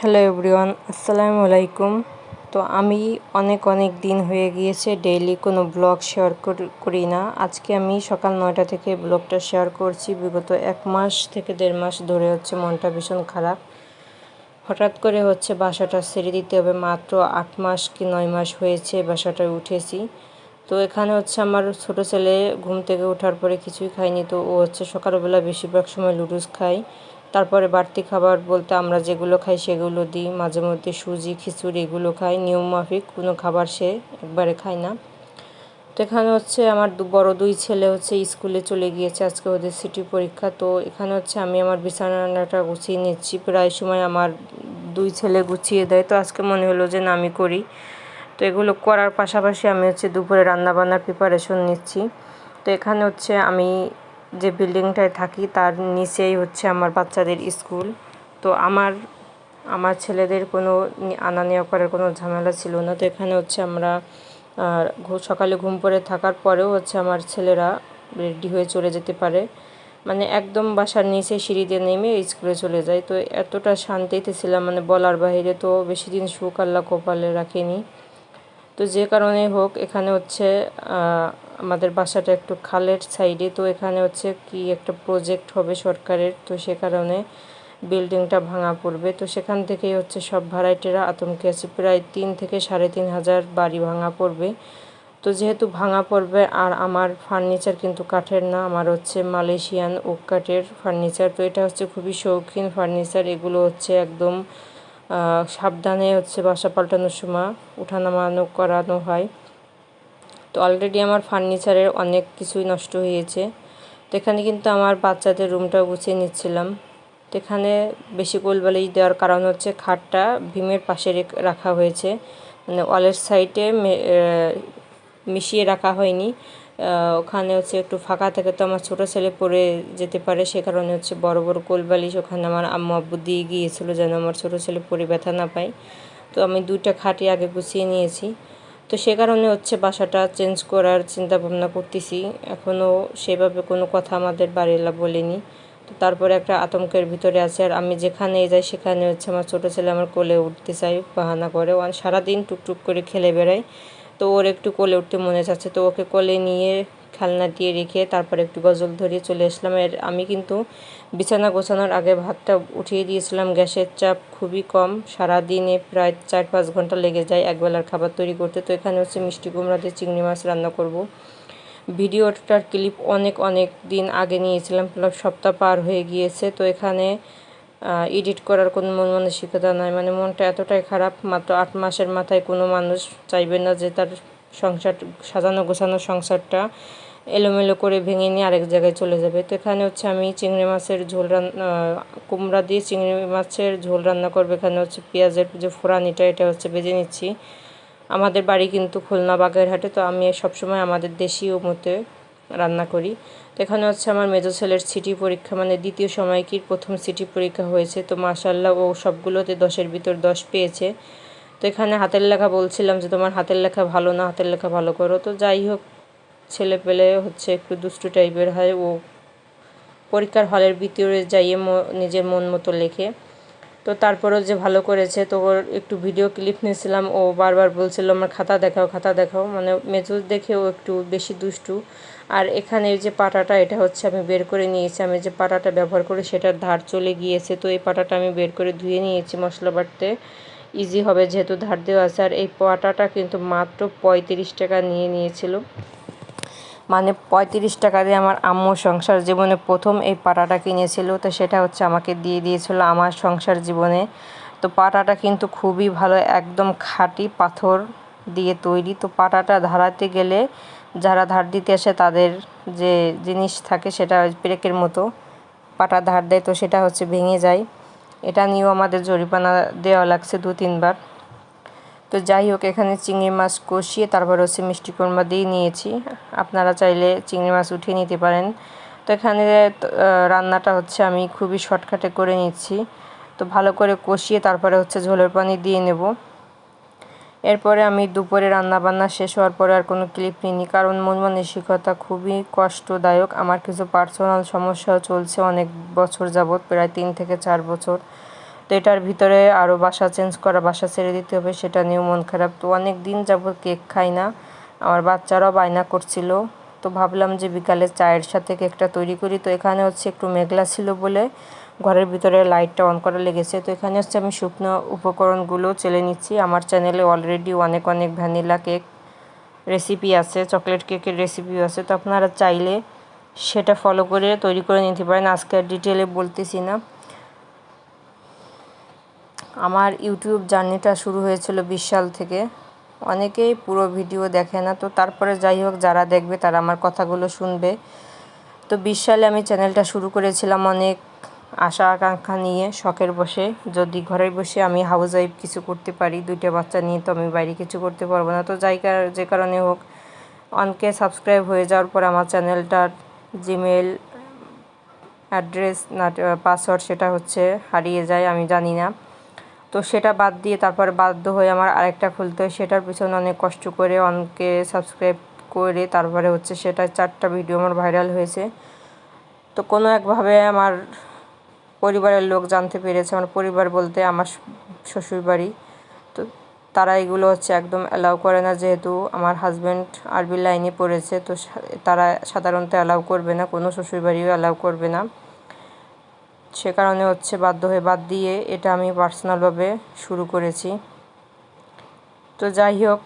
Hello everyone, আসসালামু আলাইকুম। তো আমি অনেক অনেক দিন হয়ে গিয়েছে, ডেইলি কোনো ব্লগ শেয়ার করি না। আজকে আমি সকাল নয়টা থেকে ব্লগটা শেয়ার করছি। বিগত এক মাস থেকে দেড় মাস ধরে হচ্ছে মনটা ভীষণ খারাপ। হঠাৎ করে হচ্ছে বাসাটা ছেড়ে দিতে হবে। মাত্র আট মাস কি নয় মাস হয়েছে বাসাটায় উঠেছি। তো এখানে হচ্ছে আমার ছোট ছেলে ঘুম থেকে ওঠার পরে কিছুই খায়নি। তো ও হচ্ছে সকালবেলা বেশিরভাগ সময় লুডুস খায়। তারপরে বাড়তি খাবার বলতে আমরা যেগুলো খাই সেগুলো দিই। মাঝে মধ্যে সুজি, খিচুড়ি এগুলো খাই। নিয়ম মাফিক, কোনো খাবার সে একবারে খায় না। তো এখানে হচ্ছে আমার বড় দুই ছেলে হচ্ছে স্কুলে চলে গিয়েছে। আজকে ওদের সিটি পরীক্ষা। তো এখানে হচ্ছে আমি আমার বিছানাটা গুছিয়ে নিচ্ছি। প্রায় সময় আমার দুই ছেলে গুছিয়ে দেয়। তো আজকে মনে হলো যে না, আমি করি। তো এগুলো করার পাশাপাশি আমি হচ্ছে দুপুরে রান্নাবান্নার প্রিপারেশন নিচ্ছি। তো এখানে হচ্ছে আমি যে বিল্ডিংটায় থাকি, তার নিচেই হচ্ছে আমার বাচ্চাদের স্কুল তো আমার আমার ছেলেদের কোনো আনা নেওয়া করার কোনো ঝামেলা ছিল না। তো এখানে হচ্ছে আমরা সকালে ঘুম পড়ে থাকার পরেও হচ্ছে আমার ছেলেরা রেডি হয়ে চলে যেতে পারে। মানে একদম বাসার নিচে সিঁড়ি দিয়ে নেমে স্কুলে চলে যায়। তো এতটা শান্তিতে ছিলাম মানে বলার বাহিরে তো বেশি দিন সুখ আল্লাহ কপালে রাখিনি। তো যে কারণে হোক, এখানে হচ্ছে আমাদের বাসাটা একটু খালের সাইডে তো এখানে হচ্ছে কি একটা প্রজেক্ট হবে সরকারের, তো সে কারণে বিল্ডিংটা ভাঙা পড়বে। তো সেখান থেকেই হচ্ছে সব ভাড়াইটেরা আতঙ্কে আছে। প্রায় তিন থেকে সাড়ে তিন হাজার বাড়ি ভাঙা পড়বে। তো যেহেতু ভাঙা পড়বে, আর আমার ফার্নিচার কিন্তু কাঠের না, আমার হচ্ছে মালয়েশিয়ান ওক কাঠের ফার্নিচার তো এটা হচ্ছে খুবই শৌখিন ফার্নিচার এগুলো হচ্ছে একদম সাবধানে হচ্ছে বাসা পাল্টানোর সময় উঠানামানো করানো হয়। তো অলরেডি আমার ফার্নিচারের অনেক কিছুই নষ্ট হয়েছে। তো এখানে কিন্তু আমার বাচ্চাদের রুমটাও গুছিয়ে নিচ্ছিলাম। তো এখানে বেশি কোলবালিশ দেওয়ার কারণ হচ্ছে খাটটা ভীমের পাশে রাখা হয়েছে। মানে ওয়ালের সাইডে মিশিয়ে রাখা হয়নি। ওখানে হচ্ছে একটু ফাঁকা থাকে তো আমার ছোটো ছেলে পড়ে যেতে পারে। সে কারণে হচ্ছে বড় বড় কোলবালিশ ওখানে আমার আম্মু আব্বু দিয়ে গিয়েছিল যেন আমার ছোটো ছেলে পরে ব্যথা না পায়। তো আমি দুইটা খাটি আগে গুছিয়ে নিয়েছি। তো সে কারণে হচ্ছে বাসাটা চেঞ্জ করার চিন্তা ভাবনা করতেছি। এখনও সেভাবে কোনো কথা আমাদের বাড়িলা বলেনি। তো তারপরে একটা আতঙ্কের ভিতরে আছে আর আমি যেখানে যাই সেখানে হচ্ছে আমার ছোটো ছেলে আমার কোলে উঠতে চাই বাহানা করে। সারাদিন টুকটুক করে খেলে বেড়ায়। তো ওর একটু কোলে উঠতে মনে যাচ্ছে তো ওকে কোলে নিয়ে খেলনা দিয়ে রেখে তারপরে একটু গজল ধরিয়ে চলে আসলাম। এর আমি কিন্তু বিছানা গোছানোর আগে ভাতটা উঠিয়ে দিয়েছিলাম, গ্যাসের চাপ খুবই কম সারা দিনে প্রায় চার পাঁচ ঘণ্টা লেগে যায় একবেলার খাবার তৈরি করতে। তো এখানে হচ্ছে মিষ্টি কুমড়া দিয়ে চিংড়ি মাছ রান্না করব। ভিডিওটার ক্লিপ অনেক অনেক দিন আগে নিয়েছিলাম, সপ্তাহ পার হয়ে গিয়েছে। তো এখানে এডিট করার কোনো মন মানসিকতা নাই। মানে মনটা এতটাই খারাপ, মাত্র আট মাসের মাথায় কোনো মানুষ চাইবে না যে তার সংসার, সাজানো গোছানো সংসারটা এলোমেলো করে ভেঙে নিয়ে আরেক জায়গায় চলে যাবে। তো এখানে হচ্ছে আমি চিংড়ি মাছের ঝোল রান্না, কুমড়া দিয়ে চিংড়ি মাছের ঝোল রান্না করব। এখানে হচ্ছে পেঁয়াজের যে ফোড়ানিটা, এটা হচ্ছে বেজে নিচ্ছি। আমাদের বাড়ি কিন্তু খুলনা বাগেরহাটে, তো আমি সবসময় আমাদের দেশীয় মতে রান্না করি। তো এখানে হচ্ছে আমার মেজো ছেলের সিটি পরীক্ষা মানে দ্বিতীয় সময়কির প্রথম সিটি পরীক্ষা হয়েছে। তো মাসাল্লাহ ও সবগুলোতে দশের ভিতর দশ পেয়েছে। তো এখানে হাতের লেখা বলছিলাম যে, তোমার হাতের লেখা ভালো না, হাতের লেখা ভালো করো। তো যাই হোক, ছেলে পেলে হচ্ছে একটু দুষ্টু টাইপের হয়। ও পরীক্ষার হলের ভিতরে যাইয়ে নিজের মন মতো লেখে। তো তারপরেও যে ভালো করেছে, তো ওর একটু ভিডিও ক্লিপ নিয়েছিলাম, ও বারবার বলছিল, আমার খাতা দেখাও খাতা দেখাও। মানে মেজুর দেখে ও একটু বেশি দুষ্টু। আর এখানে যে পাটাটা, এটা হচ্ছে আমি বের করে নিয়েছি। আমি যে পাটাটা ব্যবহার করি, সেটার ধার চলে গিয়েছে। তো এই পাটাটা আমি বের করে ধুয়ে নিয়েছি মশলা বাটতে। ইজি হবে যেহেতু ধার দেওয়া আছে। আর এই পাটাটা কিন্তু মাত্র পঁয়ত্রিশ টাকা নিয়ে নিয়েছিল। মানে পঁয়ত্রিশ টাকা দিয়ে আমার আম্মু সংসার জীবনে প্রথম এই পাটাটা কিনেছিল, তো সেটা হচ্ছে আমাকে দিয়ে দিয়েছিল আমার সংসার জীবনে। তো পাটাটা কিন্তু খুবই ভালো, একদম খাঁটি পাথর দিয়ে তৈরি। তো পাটাটা ধারাতে গেলে যারা ধার দিতে আসে তাদের যে জিনিস থাকে সেটা ব্রেকের মতো পাটা ধার দেয়, তো সেটা হচ্ছে ভেঙে যায়। এটা নিয়েও আমাদের জরিমানা দেওয়া লাগছে দু তিনবার তো যাই হোক, এখানে চিংড়ি মাছ কষিয়ে তারপর হচ্ছে মিষ্টি কোরমা দিয়ে নিয়েছি। আপনারা চাইলে চিংড়ি মাছ উঠিয়ে নিতে পারেন। তো এখানে রান্নাটা হচ্ছে আমি খুবই শর্টকাটে করে নিচ্ছি। তো ভালো করে কষিয়ে তারপরে হচ্ছে ঝোলের পানি দিয়ে নেব। এরপরে আমি দুপুরে রান্না বান্না শেষ হওয়ার পরে আর কোনো ক্লিপ নিইনি, কারণ মন মানসিকতা খুবই কষ্টদায়ক। আমার কিছু পার্সোনাল সমস্যাও চলছে অনেক বছর যাবৎ, প্রায় তিন থেকে চার বছর। তো এটার ভিতরে আরও বাসা চেঞ্জ করা, বাসা ছেড়ে দিতে হবে, সেটা নিয়েও মন খারাপ। তো অনেক দিন যাবত কেক খাই না, আমার বাচ্চারাও বায়না করছিল। তো ভাবলাম যে বিকালে চায়ের সাথে কেকটা তৈরি করি। তো এখানে হচ্ছে একটু মেঘলা ছিল বলে ঘরের ভিতরে লাইটটা অন করা লেগেছে। তো এখানে হচ্ছে আমি শুকনো উপকরণগুলো চেলে নিচ্ছি। আমার চ্যানেলে অলরেডি অনেক অনেক ভ্যানিলা কেক রেসিপি আছে চকলেট কেকের রেসিপিও আছে। তো আপনারা চাইলে সেটা ফলো করে তৈরি করে নিতে পারেন। আজকে ডিটেলে বলতেছি না। আমার ইউটিউব জার্নিটা শুরু হয়েছিল বিশ সাল থেকে। অনেকেই পুরো ভিডিও দেখে না, তো তারপরে যাই হোক, যারা দেখবে তারা আমার কথাগুলো শুনবে। তো বিশ সালে আমি চ্যানেলটা শুরু করেছিলাম অনেক আশা আকাঙ্ক্ষা নিয়ে, শখের বসে যদি ঘরে বসে আমি হাউস ওয়াইফ কিছু করতে পারি, দুইটা বাচ্চা নিয়ে, তো আমি বাইরে কিছু করতে পারব না। তো যাই যে কারণে হোক, অনকে সাবস্ক্রাইব হয়ে যাওয়ার পর আমার চ্যানেলটার জিমেল অ্যাড্রেস না পাসওয়ার্ড সেটা হচ্ছে হারিয়ে যায়, আমি জানি না। তো সেটা বাদ দিয়ে তারপরে বাধ্য হয়ে আমার আরেকটা খুলতে হয়। সেটার পিছনে অনেক কষ্ট করে অনকে সাবস্ক্রাইব করে তারপরে হচ্ছে সেটা চারটা ভিডিও আমার ভাইরাল হয়েছে। তো কোনো একভাবে আমার পরিবারের লোক জানতে পেরেছে, আমার পরিবার বলতে আমার শ্বশুরবাড়ি। তো তারা এগুলো হচ্ছে একদম অ্যালাউ করে না, যেহেতু আমার হাজব্যান্ড আরবি লাইনে পড়েছে, তো তারা সাধারণত অ্যালাউ করবে না, কোনো শ্বশুরবাড়িও অ্যালাউ করবে না। সে কারণে হচ্ছে বাধ্য হয়ে বাদ দিয়ে এটা আমি পার্সোনালভাবে শুরু করেছি। তো যাই হোক,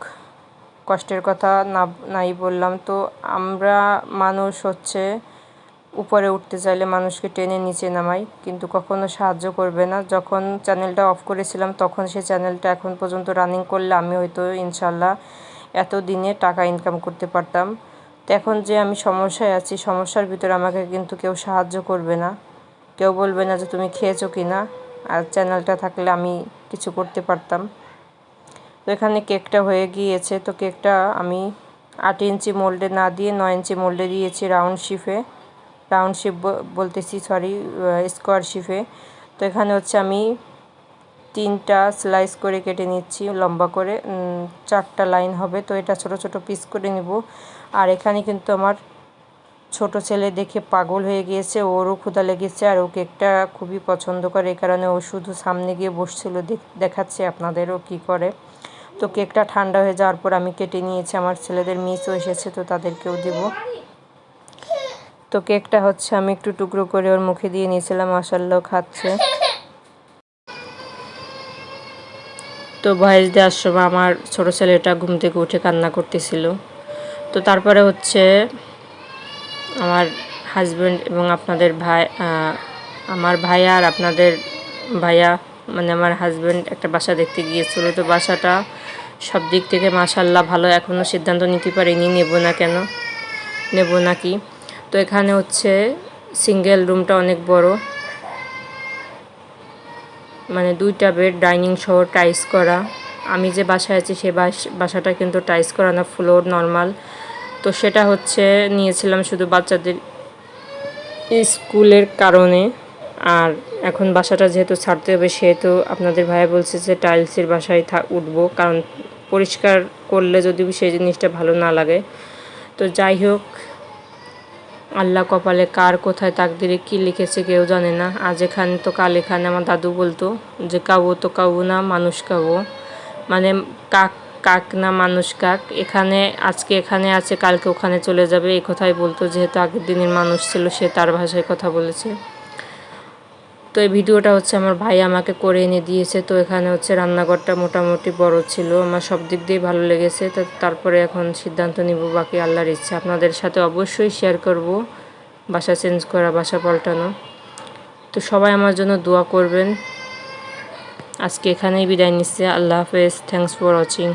কষ্টের কথা না, নাই বললাম। তো আমরা মানুষ হচ্ছে উপরে উঠতে চাইলে মানুষকে টেনে নিচে নামাই, কিন্তু কখনো সাহায্য করবে না। যখন চ্যানেলটা অফ করেছিলাম, তখন সে চ্যানেলটা এখন পর্যন্ত রানিং করলে আমি হয়তো ইনশাল্লাহ এত দিনে টাকা ইনকাম করতে পারতাম। তো এখন যে আমি সমস্যায় আছি, সমস্যার ভিতরে আমাকে কিন্তু কেউ সাহায্য করবে না। কেউ বলবে না যে তুমি খেয়েছো কি না আর চ্যানেলটা থাকলে আমি কিছু করতে পারতাম। তো এখানে কেকটা হয়ে গিয়েছে। তো কেকটা আমি আট ইঞ্চি মোল্ডে না দিয়ে নয় ইঞ্চি মোল্ডে দিয়েছি রাউন্ড শিফে রাউন্ড শেপ বলতেছি, সরি স্কোয়ার শিফে তো এখানে হচ্ছে আমি তিনটা স্লাইস করে কেটে নিচ্ছি, লম্বা করে। চারটা লাইন হবে, তো এটা ছোট ছোট পিস করে নিব। আর এখানে কিন্তু আমার ছোট ছেলে দেখে পাগল হয়ে গিয়েছে, ওরও ক্ষুধা লেগেছে আর ও কেকটা খুবই পছন্দ করে এই কারণে ও শুধু সামনে গিয়ে বসছিল দেখাচ্ছে আপনাদেরও কি করে। তো কেকটা ঠান্ডা হয়ে যাওয়ার পর আমি কেটে নিয়েছি, আমার ছেলেদের মিসও এসেছে, তো তাদেরকেও দেবো। তো কেকটা হচ্ছে, আমি একটু টুকরো করে ওর মুখে দিয়ে নিয়েছিলাম মাসাল্লাহ খাচ্ছে। তো ভয়েস দেওয়ার সময় আমার ছোটো ছেলেটা ঘুম থেকে উঠে কান্না করতেছিল। তো তারপরে হচ্ছে আমার হাজব্যান্ড এবং আপনাদের ভাই আমার ভাইয়া আর আপনাদের ভাইয়া মানে আমার হাজব্যান্ড একটা বাসা দেখতে গিয়েছিল। তো বাসাটা সব দিক থেকে মাসাল্লাহ ভালো। এখনও সিদ্ধান্ত নিতে পারিনি, নেব না কেন? নেব নাকি তো এখানে হচ্ছে সিঙ্গেল রুমটা অনেক বড়। মানে দুইটা বেড ডাইনিং সহ টাইস করা। আমি যে বাসায় আছি সে বাসাটা কিন্তু টাইস করা না ফ্লোর নর্মাল তো সেটা হচ্ছে নিয়েছিলাম শুধু বাচ্চাদের স্কুলের কারণে। আর এখন বাসাটা যেহেতু ছাড়তে হবে, সেহেতু আপনাদের ভাইয়া বলছে যে টাইলসের বাসায় থা উঠবো। কারণ পরিষ্কার করলে যদি সেই জিনিসটা ভালো না লাগে। তো যাই হোক, আল্লাহ কপালে কার কোথায় তাকদিরে কি লিখেছে কেউ জানে না। আজ এখানে তো কাল এখানে আমার দাদু বলতো যে কাবো তো কাবো না, মানুষ কাবো মানে কাক কাক না মানুষ কাক, এখানে, আজকে এখানে আছে, কালকে ওখানে চলে যাবে, এই কথাই বলতো, যেহেতু আগের দিনের মানুষ ছিল, সে তার ভাষায় কথা বলেছে। তো এই ভিডিওটা হচ্ছে আমার ভাই আমাকে করে এনে দিয়েছে, তো এখানে হচ্ছে রান্নাঘরটা মোটামুটি বড় ছিল, আমার সব দিক দিয়েই ভালো লেগেছে, তো তারপরে এখন সিদ্ধান্ত নিব, বাকি আল্লাহর ইচ্ছা। আপনাদের সাথে অবশ্যই শেয়ার করব, বাসা চেঞ্জ করা, বাসা পাল্টানো। তো সবাই আমার জন্য দোয়া করবেন। আজকে এখানেই বিদায় নিচ্ছে, আল্লাহ হাফেজ থ্যাংকস ফর ওয়াচিং